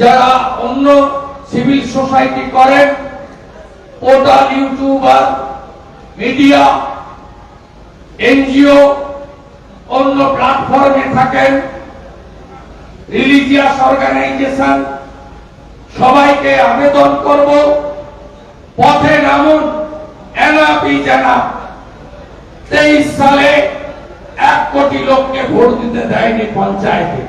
যারা অন্য civil society করেন, পোর্টাল ইউটিউবার, মিডিয়া, এনজিও, অন্য প্ল্যাটফর্মে থাকেন, রিলিজিয়াস অর্গানাইজেশন, সবাইকে আবেদন করব, পথে নামুন এনাপি জানা। তেইশ সালে এক কোটি লোককে ভোট দিতে দেয়নি পঞ্চায়েতে।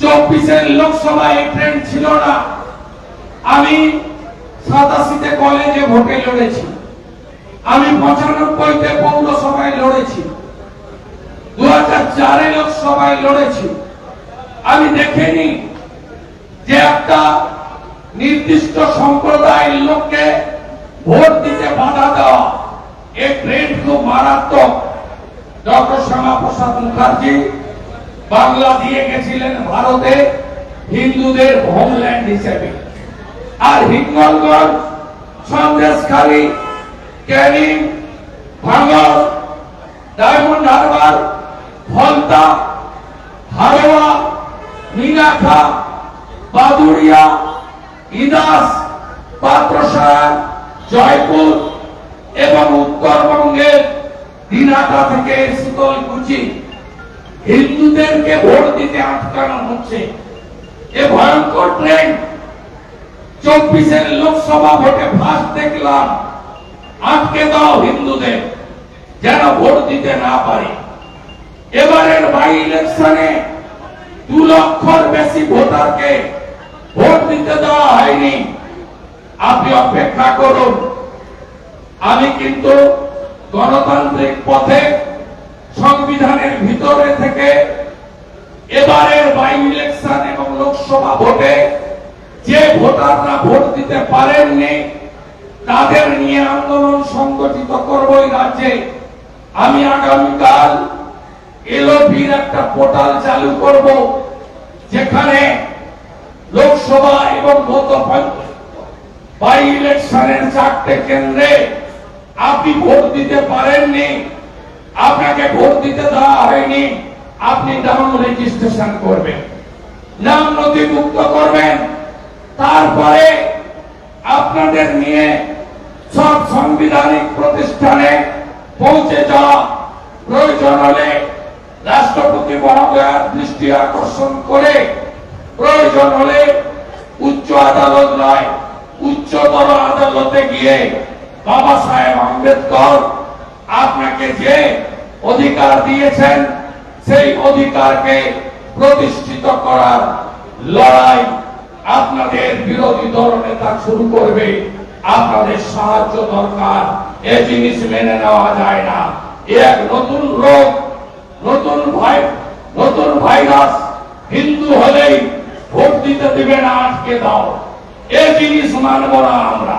চব্বিশের লোকসভায় ট্রেন্ড ছিল না। আমি সাতাশিতে কলেজে ভোটে লড়েছি। আমি পঁচানব্বইতে পৌরসভায় লড়েছি। দু হাজার চারে লোকসভায় লড়েছি। আমি দেখিনি যে একটা নির্দিষ্ট সম্প্রদায়ের লোককে ভোট দিতে বাধা দেওয়া। এই ট্রেন্ড খুব মারাত্মক। ডক্টর শ্যামা প্রসাদ মুখার্জি বাংলা দিয়ে গেছিলেন ভারতে হিন্দুদের হোমল্যান্ড হিসেবে। আর হিঙ্গলগঞ্জ সন্দেশখালী, ক্যানিং ভাঙর ডায়মন্ড হারবার ফলতা হারোয়া মিনাখা বাদুড়িয়া ইদাস পাত্রসার জয়পুর এবং উত্তরবঙ্গের দিনাটা থেকে শীতলকুচি হিন্দুদেরকে ভোট দিতে আটকানো হচ্ছে। এ ভয়ঙ্কর ট্রেন্ড চব্বিশের লোকসভা ভোটে ফার্স্ট দেখলাম, আটকে দাও হিন্দুদের, যেন ভোট দিতে না পারে। এবারের বাই ইলেকশনে দু লক্ষর বেশি ভোটারকে ভোট দিতে দেওয়া হয়নি। আপনি অপেক্ষা করুন। আমি কিন্তু গণতান্ত্রিক পথে সংবিধানের ভিতরে থেকে এবারের বাই ইলেকশন এবং লোকসভা ভোটে যে ভোটাররা ভোট দিতে পারেননি, তাদের নিয়ে আন্দোলন সংগঠিত করব এই রাজ্যে। আমি আগামীকাল এলওপির একটা পোর্টাল চালু করব, যেখানে লোকসভা এবং গত বাই ইলেকশনের চারটে কেন্দ্রে আপনি ভোট দিতে পারেননি আপনাকে ভোট দিতে দেওয়া হয়নি। আপনি নাম রেজিস্ট্রেশন করবেন। নাম নথিভুক্ত করবেন। তারপরে আপনাদের নিয়ে সব সাংবিধানিক প্রতিষ্ঠানে পৌঁছে যাওয়া প্রয়োজন হলে রাষ্ট্রপতি মহোদয়ের দৃষ্টি আকর্ষণ করে প্রয়োজন হলে উচ্চ আদালত নয়, উচ্চতর আদালতে গিয়ে বাবা সাহেব আম্বেদকর আপনাকে যে অধিকার দিয়েছেন, সেই অধিকারকে প্রতিষ্ঠিত করার লড়াই আপনাদের বিরোধী দল নেতা শুরু করবে। আপনাদের সাহায্য দরকার, এ জিনিস মেনে নেওয়া যায় না। এক নতুন রোগ, নতুন ভাই, নতুন ভাইরাস। হিন্দু হলেই ভোট দিতে দিবে না, আটকে দাও। এ জিনিস মানব না আমরা।